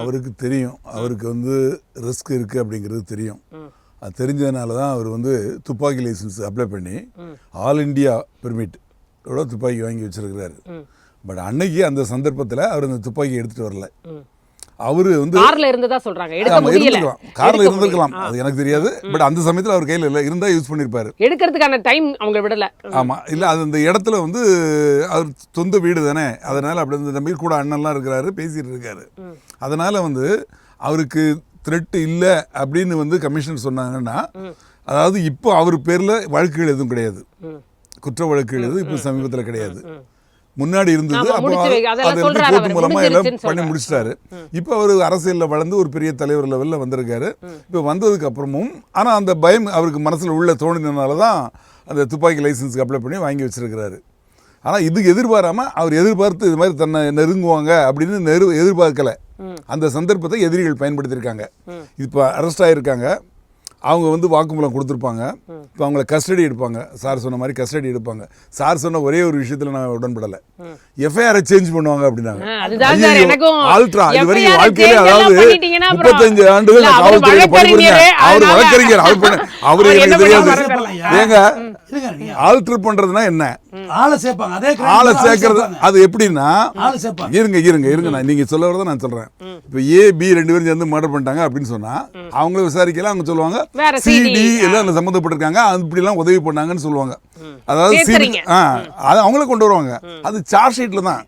அவருக்கு தெரியும். அவருக்கு வந்து ரிஸ்க் இருக்குது அப்படிங்கிறது தெரியும். அது தெரிஞ்சதுனால தான் அவர் வந்து துப்பாக்கி லைசன்ஸ் அப்ளை பண்ணி ஆல் இண்டியா பெர்மிட்டோட துப்பாக்கி வாங்கி வச்சிருக்கிறாரு. பட் அன்னைக்கு அந்த சந்தர்ப்பத்தில் அவர் அந்த துப்பாக்கி எடுத்துகிட்டு வரல. அவர் வந்து கார்ல இருந்ததா சொல்றாங்க. எடுக்க முடியல. காரில் இருந்திருக்கலாம். அது எனக்கு தெரியாது. பட் அந்த சமயத்தில் அவர் கையில் இல்லை. இருந்தால் யூஸ் பண்ணியிருப்பாரு ஆ. எடுக்கிறதுக்கான டைம் அவங்க விடல. ஆமா. இல்ல அது அந்த இடத்துல வந்து அவர் சொந்த வீடு தானே. அதனால அப்படி இந்த தம்பி கூட அண்ணன்லாம் இருக்கிறாரு பேசிட்டு இருக்காரு. அதனால வந்து அவருக்கு த்ரெட் இல்லை அப்படின்னு வந்து கமிஷனர் சொன்னாங்கன்னா அதாவது இப்போ அவர் பேர்ல வழக்குகள் எதுவும் கிடையாது. குற்ற வழக்குகள் எதுவும் இப்போ சமீபத்தில் கிடையாது. முன்னாடி இருந்தது ஆமா, அப்போ முடிச்சு வை. அதெல்லாம் அது சொல்றாரு கோர்ட் அவர். மூலமா எல்லாம் பண்ணி. முடிச்சிட்டாரு. இப்போ அவர் அரசியல்ல வளர்ந்து ஒரு பெரிய தலைவர் லெவல்ல வந்திருக்காரு. இப்போ வந்ததுக்கு அப்புறமும் ஆனா அந்த பயம் அவருக்கு மனசுல உள்ள தோணினதுனால தான் அந்த துப்பாக்கி லைசன்ஸ்க்கு அப்ளை பண்ணி வாங்கி வச்சிருக்கிறாரு. ஆனா இதுக்கு எதிர்பாராம அவர் எதிர்பார்த்து இது மாதிரி தன்னை நெருங்குவாங்க அப்படின்னு நெரு எதிர்பார்க்கல. அந்த சந்தர்ப்பத்தை எதிரிகள் பயன்படுத்தியிருக்காங்க. இப்போ அரெஸ்ட் ஆயிருக்காங்க. அவங்க வந்து வாக்குமூலம் கொடுத்துருப்பாங்க. இப்போ அவங்கள கஸ்டடி எடுப்பாங்க. சார் சொன்ன மாதிரி கஸ்டடி எடுப்பாங்க. சார் சொன்ன ஒரே ஒரு விஷயத்தில் நான் உடன்படலை. எஃப்ஐஆரை சேஞ்ச் பண்ணுவாங்க அப்படின்னாங்க. ஆ, அதுதான் சார் ஐயையோ, எனக்கும் ஆல்ட்ரா இது வரைக்கும் வாழ்க்கையில அதாவது முப்பத்தஞ்சு ஆண்டுகள் நான் அவர் காவல்துறையில பணிபுரிஞ்சேன். அவர் வழக்கறிஞர் அவர் பண்ண- அவர் எனக்கு என்ன தெரியாது? ஏங்க ஆல்டர் பண்றதுன்னா என்ன? ஆளை சேர்ப்பாங்க. அதே ஆளை சேர்க்கறது. அது எப்படின்னா இருங்க இருங்க இருங்க. நான் நீங்க சொல்ல வரத நான் சொல்றேன். இப்போ ஏ பி ரெண்டு பேரும் சேர்ந்து மர்டர் பண்ணிட்டாங்க அப்படின்னு சொன்னா அவங்கள விசாரிக்கல அவங்க சொல்லுவாங்க சிடி CD, எல்லாம் சம்மந்தப்பட்டிருக்காங்க அப்படி எல்லாம் உதவி பண்ணாங்கன்னு சொல்லுவாங்க. அதாவது. ஆ அது அவங்கள கொண்டு வருவாங்க. அது சார்ஜ் ஷீட்ல தான்.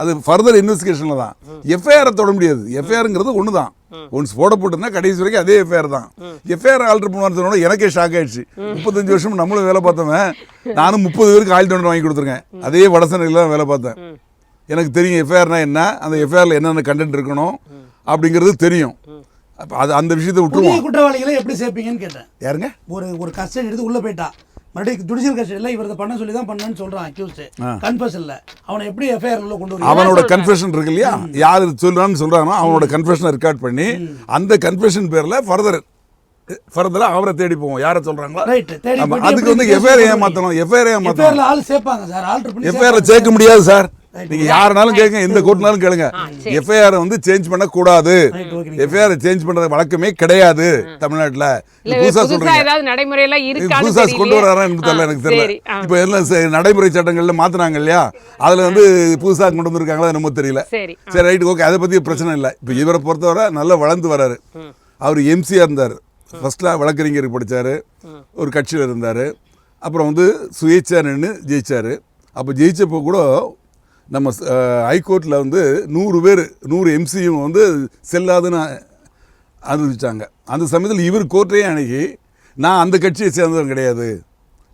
அது ஃபர்தர் இன்வெஸ்டிகேஷன்ல தான். எஃப்ஐஆர் தொட முடியாது. எஃப்ஐஆர்ங்கிறது ஒன்று தான் ஒன்ஸ் போடப்பட்டிருந்தா கடைசி வரைக்கும் அதே எஃப்ஐஆர் தான். எஃப்ஐஆர் ஆல்டர் பண்ணுவான்னு எனக்கே ஷாக் ஆயிடுச்சு. முப்பத்தஞ்சு வருஷம் நம்மளும் வேலை பார்த்தவன். நானும் முப்பது பேருக்கு ஆயில் தண்டனை வாங்கி கொடுத்துருக்கேன். அதே வடசனையில் தான் வேலை பார்த்தேன். எனக்கு தெரியும் எஃப்ஐஆர்னா என்ன அந்த எஃப்ஐஆரில் என்னென்ன கண்டென்ட் இருக்கணும் அப்படிங்கிறது தெரியும். அப்ப அது அந்த விஷயத்தை விட்டுருவோம். குற்றவாளிகளை எப்படி சேர்ப்பீங்கன்னு கேட்டேன். யாருங்க? ஒரு ஒரு கஸ்டடி எடுத்து உள்ள போயிட்டா. மறுபடியும் ஜுடிஷியல் கஸ்டடியில் இவர் இதை பண்ண சொல்லி தான் பண்ணேன்னு சொல்றான் அக்யூஸ்ட் கன்ஃபஸ் இல்ல. அவனை எப்படி எஃப்ஐஆர் உள்ள கொண்டு வருவீங்க அவனோட கன்ஃபெஷன் இருக்கு இல்லையா? யார் சொல்றான்னு சொல்றானோ அவனோட கன்ஃபெஷனை ரெக்கார்ட் பண்ணி அந்த கன்ஃபெஷன் பேர்ல ஃபர்தர் ஃபர்தரா அவரை தேடி போவோம். யாரை சொல்றாங்களோ? ரைட் தேடி அதுக்கு வந்து எஃப்ஐஆர் ஏமாத்தணும் எஃப்ஐஆர் ஏமாத்தணும். எஃப்ஐஆர்ல ஆள் சேர்ப்பாங்க சார். ஆல்டர் பண்ணி எஃப்ஐஆர் சேர்ப்பாங்க. சேர்க்க முடியாது. சார். நீங்க யாருனாலும் கேளுங்க எந்த கோர்ட்னாலும் கேளுங்க. எஃப்ஐஆர் வந்து சேஞ்ச் பண்ண கூடாது. எஃப்ஐஆர் சேஞ்ச் பண்றது வழக்கமே கிடையாது தமிழ்நாட்டுல. புதுசா சொல்றீங்க. புதுசா கொண்டு. வராரா எனக்கு தெரியல எனக்கு தெரியல. இப்போ எல்லாம் நடைமுறை சட்டங்கள்ல மாத்துனாங்க இல்லையா? அதுல வந்து புதுசா கொண்டு வந்திருக்காங்களா என்னமோ தெரியல. சரி ரைட் ஓகே அதை பத்தி பிரச்சனை இல்லை. இப்போ இவரை பொறுத்தவரை நல்லா வளர்ந்து வராரு. அவர் எம்சியா இருந்தார். ஃபர்ஸ்ட்ல வழக்கறிஞருக்கு படிச்சாரு. ஒரு கட்சியில் இருந்தார். அப்புறம் வந்து சுயேட்சா நின்று ஜெயிச்சாரு. அப்போ ஜெயிச்சப்போ கூட நம்ம ஹைகோர்ட்டில் வந்து நூறு பேர் நூறு எம்சியும் வந்து செல்லாதுன்னு அனுபவிச்சாங்க அந்த சமயத்தில் இவர் கோர்ட்டையே அணுகி நான் அந்த கட்சியை சேர்ந்தவன் கிடையாது.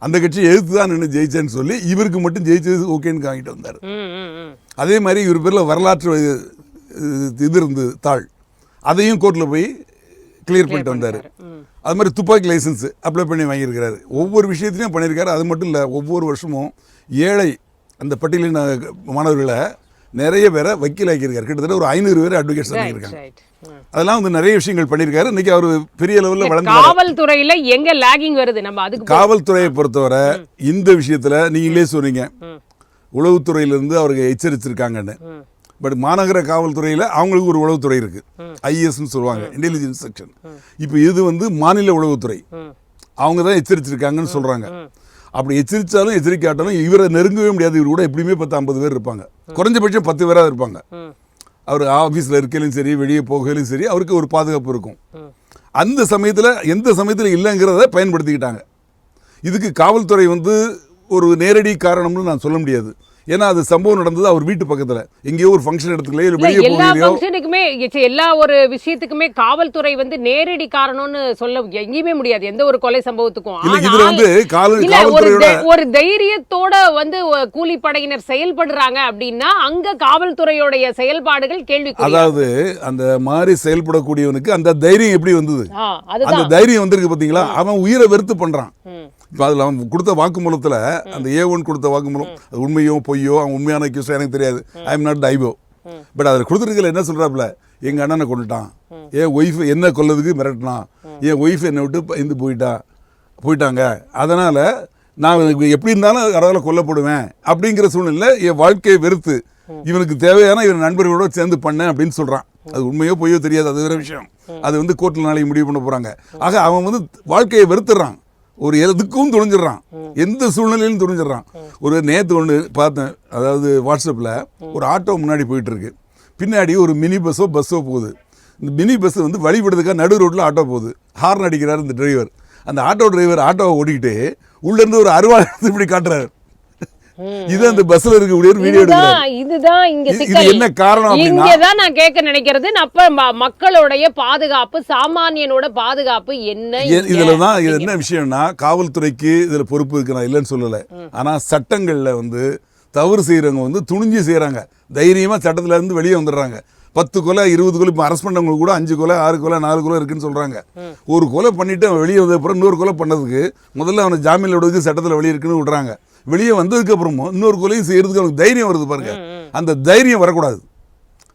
அந்த கட்சியை எதிர்த்து தான் நின்று ஜெயிச்சேன்னு சொல்லி இவருக்கு மட்டும் ஜெயிச்சது ஓகேன்னு வாங்கிட்டு வந்தார். அதே மாதிரி இவர் பேரில் வரலாற்று இது இருந்தது தாள். அதையும் கோர்ட்டில் போய் கிளியர் பண்ணிட்டு வந்தார். அது மாதிரி துப்பாக்கி லைசன்ஸ் அப்ளை பண்ணி வாங்கியிருக்கிறாரு. ஒவ்வொரு விஷயத்திலையும் பண்ணியிருக்காரு. அது மட்டும் இல்லை ஒவ்வொரு வருஷமும் ஏழை அந்த பட்டியலின மாணவர்களை நிறைய பேரை வக்கீல் ஆக்கியிருக்காரு. கிட்டத்தட்ட ஒரு ஐநூறு பேர் அட்வொகேட்ஸ். ம். அதெல்லாம் வந்து நிறைய விஷயங்கள் பண்ணியிருக்காரு. இன்னைக்கு அவர் பெரிய லெவலில் வளர்ந்து காவல்துறையில எங்க லாகிங் வருது? நம்ம அதுக்கு காவல்துறையை பொறுத்தவரை இந்த விஷயத்துல நீங்களே சொன்னீங்க. உளவுத்துறையிலிருந்து அவருக்கு எச்சரிச்சிருக்காங்கன்னு. பட் மாநகர காவல்துறையில அவங்களுக்கு ஒரு உளவுத்துறை இருக்கு. ஐஎஸ்ன்னு சொல்லுவாங்க இன்டெலிஜென்ஸ் செக்ஷன் இப்போ இது வந்து மாநில உளவுத்துறை. அவங்க தான் எச்சரிச்சிருக்காங்கன்னு சொல்றாங்க. அப்படி எச்சரிச்சாலும் எச்சரிக்காட்டாலும் இவரை நெருங்கவே முடியாது. இவர் கூட எப்படியுமே பத்து ஐம்பது பேர் இருப்பாங்க. குறைஞ்சபட்சம் பத்து பேராக இருப்பாங்க. அவர் ஆஃபீஸில் இருக்கையிலும் சரி வெளியே போகையிலும் சரி அவருக்கு ஒரு பாதுகாப்பு இருக்கும். அந்த சமயத்தில் எந்த சமயத்தில் இல்லைங்கிறத பயன்படுத்திக்கிட்டாங்க. இதுக்கு காவல்துறை வந்து ஒரு நேரடி காரணம்னு நான் சொல்ல முடியாது. ஏன்னா அது சம்பவம் நடந்தது அவர் வீட்டு பக்கத்தில். எங்கேயோ ஒரு ஃபங்க்ஷன் இல்லை இல்ல வெளியே எல்லா ஃபங்க்ஷனுக்குமே எல்லா ஒரு விஷயத்துக்குமே காவல்துறை வந்து நேரடி காரணம்னு சொல்ல எங்கேயுமே முடியாது. எந்த ஒரு கொலை சம்பவத்துக்கும். இதில் வந்து ஒரு காவல்துறையோட ஒரு தைரியத்தோட வந்து ஒ- கூலிப்படையினர் செயல்படுறாங்க அப்படின்னா அங்க காவல்துறையோடைய செயல்பாடுகள் கேள்விக்குரிய அதாவது அந்த மாதிரி செயல்படக்கூடியவனுக்கு அந்த தைரியம் எப்படி வந்தது? அந்த தைரியம் வந்திருக்கு பார்த்தீங்களா அவன் உயிரை வெறுத்து பண்ணுறான் ம். இப்போ அதில் அவன் கொடுத்த வாக்குமூலத்தில் அந்த ஏ ஒன் கொடுத்த வாக்குமூலம் அது உண்மையோ பொய்யோ அவன் உண்மையான கியூஸ் எனக்கு தெரியாது. I am not typo but அதில் கொடுத்துருக்கல என்ன சொல்கிறாப்புல எங்கள் அண்ணனை கொண்டுட்டான் என் ஒய்ஃப் என்ன கொல்லதுக்கு மிரட்டினான். என் ஒய்ஃப் என்னை விட்டு ப- இருந்து போயிட்டா போயிட்டாங்க. அதனால் நான் எப்படி இருந்தாலும் யாராவது கொல்லப்படுவேன் அப்படிங்கிற சூழ்நிலை என் வாழ்க்கையை வெறுத்து இவனுக்கு தேவையான இவன் நண்பர்களோட சேர்ந்து பண்ணேன் அப்படின்னு சொல்கிறான் அது உண்மையோ பொய்யோ தெரியாது அது வேற விஷயம். அது வந்து கோர்ட்டில் நாளைக்கு முடிவு பண்ண போகிறாங்க ஆக அவன் வந்து வாழ்க்கையை வெறுத்துடுறான் ஒரு எதுக்கும் துணிஞ்சிடுறான். எந்த சூழ்நிலையிலும் துணிஞ்சிடுறான். ஒரு நேற்று ஒன்று பார்த்தேன். அதாவது வாட்ஸ்அப்பில் ஒரு ஆட்டோ முன்னாடி போயிட்டு இருக்கு பின்னாடி ஒரு மினி பஸ்ஸோ பஸ்ஸோ போகுது. இந்த மினி பஸ் வந்து வழிபடுறதுக்காக நடு ரோட்டில் ஆட்டோ போகுது. ஹார்ன் அடிக்கிறார் இந்த டிரைவர். அந்த ஆட்டோ டிரைவர் ஆட்டோவை ஓடிக்கிட்டு உள்ளேருந்து ஒரு அருவாள் இப்படி காட்டுறாரு. இது அந்த பஸ்ஸில் இருக்கக்கூடிய ஒரு வீடியோ இதுதான் இங்க சிக்கல். என்ன காரணம் அப்படின்னா- இங்கதான் நான் கேட்க நினைக்கிறது அப்ப மக்களுடைய பாதுகாப்பு சாமானியனோட பாதுகாப்பு என்ன இங்க? இதுல தான் இது என்ன விஷயம்னா காவல்துறைக்கு இதுல பொறுப்பு இருக்கு நான் இல்லைன்னு சொல்லலை. ஆனா சட்டங்கள்ல வந்து தவறு செய்யறவங்க வந்து துணிஞ்சு செய்றாங்க. தைரியமா சட்டத்துல இருந்து வெளியே வந்துடுறாங்க. பத்து கொலை இருபது கொலை இப்போ அரெஸ்ட் பண்ணவங்க கூட அஞ்சு கொலை ஆறு கொலை நாலு கொலை இருக்குன்னு சொல்றாங்க. ஒரு கொலை பண்ணிட்டு அவன் வெளியே வந்த அப்புறம் இன்னொரு கொலை பண்ணதுக்கு முதல்ல அவனை ஜாமீன்ல விடுறதுக்கு சட்டத்துல வெளியே இருக்குன்னு விடுறாங்க. வெளியே வந்ததுக்கு அப்புறமும் இன்னொரு கொலையும் செய்யறதுக்கு அவனுக்கு தைரியம் வருது பாருங்க. அந்த தைரியம் வரக்கூடாது.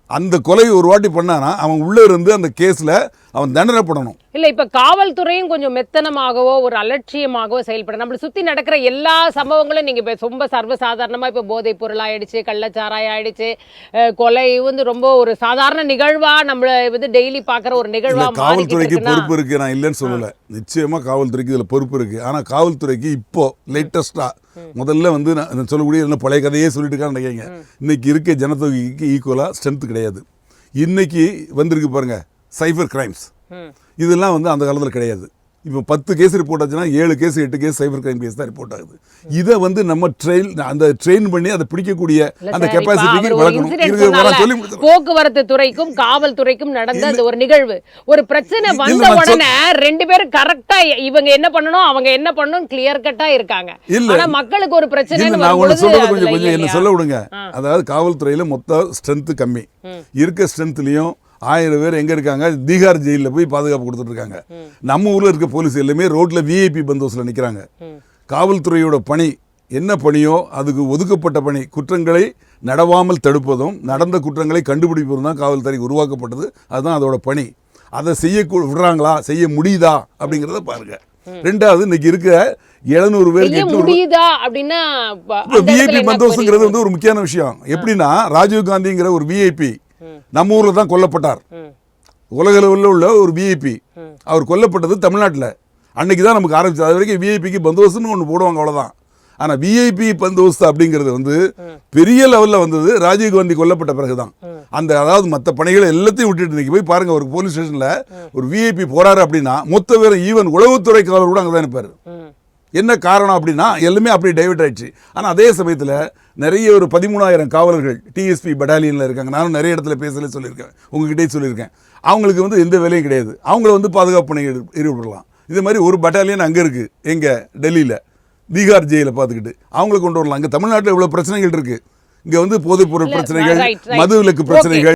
அந்த கொலை ஒரு வாட்டி பண்ணானா அவன் உள்ள இருந்து அந்த கேஸ்ல அவன் தண்டனை பண்ணணும் இல்ல இப்ப காவல்துறையும் கொஞ்சம் மெத்தனமாகவோ ஒரு அலட்சியமாகவோ செயல்பட நம்மள சுத்தி நடக்கிற எல்லா சம்பவங்களும் நீங்க இப்ப ரொம்ப சர்வசாதாரணமா இப்ப போதைப் பொருள் ஆயிடுச்சு கள்ளச்சாராயம் ஆயிடுச்சு கொலை வந்து ரொம்ப ஒரு சாதாரண நிகழ்வா நம்மள வந்து டெய்லி பாக்குற ஒரு இல்ல நிகழ்வா மாறிக்கிட்டு காவல்துறைக்கு பொறுப்பு இருக்கு நான் இல்லைன்னு சொல்லல. நிச்சயமா காவல்துறைக்கு இதுல பொறுப்பு இருக்கு. ஆனா காவல்துறைக்கு இப்போ லேட்டஸ்டா முதல்ல வந்து நான் சொல்லக்கூடிய என்ன பழைய கதையே சொல்லிட்டு இருக்கான்னு நினைக்கிறீங்க இன்னைக்கு இருக்க ஜனத்தொகைக்கு ஈக்குவலா ஸ்ட்ரென்த் கிடையாது. இன்னைக்கு வந்திருக்கு பாருங்க சைபர் கிரைம்ஸ். இதெல்லாம் வந்து அந்த காலத்துல கிடையாது. இப்போ பத்து கேஸ் ரிப்போர்ட் ஆச்சுன்னா ஏழு கேஸ் எட்டு கேஸ் சைபர் கிரைம் கேஸ் தான் ரிப்போர்ட் ஆகுது. இதை வந்து நம்ம ட்ரெயின் அந்த ட்ரெயின் பண்ணி அதை பிடிக்கக்கூடிய அந்த கெப்பாசிட்டிக்கு வளர்க்கணும். போக்குவரத்து துறைக்கும் காவல்துறைக்கும் நடந்த அந்த ஒரு நிகழ்வு. ஒரு பிரச்சனை வந்த உடனே ரெண்டு பேரும் கரெக்டா இவங்க என்ன பண்ணணும் அவங்க என்ன பண்ணணும் கிளியர் கட்டா இருக்காங்க. ஆனா மக்களுக்கு ஒரு பிரச்சனை நான் ஒன்று சொல்றது கொஞ்சம் கொஞ்சம் என்ன சொல்ல விடுங்க. அதாவது காவல்துறையில மொத்த ஸ்ட்ரென்த் கம்மி. இருக்க ஸ்ட்ரென்த்லயும் ஆயிரம் பேர் எங்க இருக்காங்க? தீகார் ஜெயிலில் போய் பாதுகாப்பு கொடுத்துட்டு இருக்காங்க. நம்ம ஊர்ல இருக்க போலீஸ் எல்லாமே ரோட்ல விஐபி பந்தோஸ்ல நிக்கிறாங்க. காவல்துறையோட பணி என்ன பணியோ அதுக்கு ஒதுக்கப்பட்ட பணி. குற்றங்களை நடவாமல் தடுப்பதும் நடந்த குற்றங்களை கண்டுபிடிப்பதும் தான் காவல்துறை உருவாக்கப்பட்டது. அதுதான் அதோட பணி. அதை செய்ய விடுறாங்களா? செய்ய முடியுதா? அப்படிங்கிறத பாருங்க. ரெண்டாவது இன்னைக்கு இருக்க எழுநூறு பேருக்கு செய்ய எட்நூறு விஐபி புரியுது? வந்து ஒரு முக்கியமான விஷயம். எப்படின்னா ராஜீவ் காந்திங்கிற ஒரு விஐபி நம்ம ஊர்ல தான் கொல்லப்பட்டார். ம். உலக அளவில் உள்ள ஒரு விஐபி அவர் கொல்லப்பட்டது தமிழ்நாட்டில். அன்னைக்கு தான் நமக்கு ஆரம்பிச்சது. அது வரைக்கும் விஐபிக்கு பந்தோஸ்னு ஒன்று போடுவாங்க அவ்வளோதான் ஆனால் விஐபி பந்தோஸ்து அப்படிங்கிறது வந்து பெரிய லெவலில் வந்தது ராஜீவ் காந்தி கொல்லப்பட்ட பிறகுதான். அந்த அதாவது மற்ற பணிகளை எல்லாத்தையும் விட்டுட்டு இன்னைக்கு போய் பாருங்க ஒரு போலீஸ் ஸ்டேஷனில் ஒரு விஐபி போறாரு அப்படின்னா மொத்த பேரும் ஈவன் உளவுத்துறை காவலர் கூட அங்கே தான் இருப்பார். என்ன காரணம் அப்படின்னா எல்லாமே அப்படி டைவர்ட் ஆயிடுச்சு. ஆனால் அதே சமயத்தில் நிறைய ஒரு பதிமூணாயிரம் காவலர்கள் டிஎஸ்பி பட்டாலியனில் இருக்காங்க. நானும் நிறைய இடத்துல பேசல சொல்லியிருக்கேன். உங்ககிட்டயே சொல்லியிருக்கேன். அவங்களுக்கு வந்து எந்த வேலையும் கிடையாது. அவங்கள வந்து பாதுகாப்பு பணி ஈடு- ஈடுபடலாம். இது மாதிரி ஒரு பட்டாலியன் அங்கே இருக்குது எங்கே டெல்லியில். பீகார் ஜெயில பார்த்துக்கிட்டு அவங்கள கொண்டு வரலாம். இங்கே தமிழ்நாட்டில் இவ்வளோ பிரச்சனைகள் இருக்குது இங்கே வந்து போதைப்பொருள் பிரச்சனைகள். மது விலக்கு. பிரச்சனைகள்.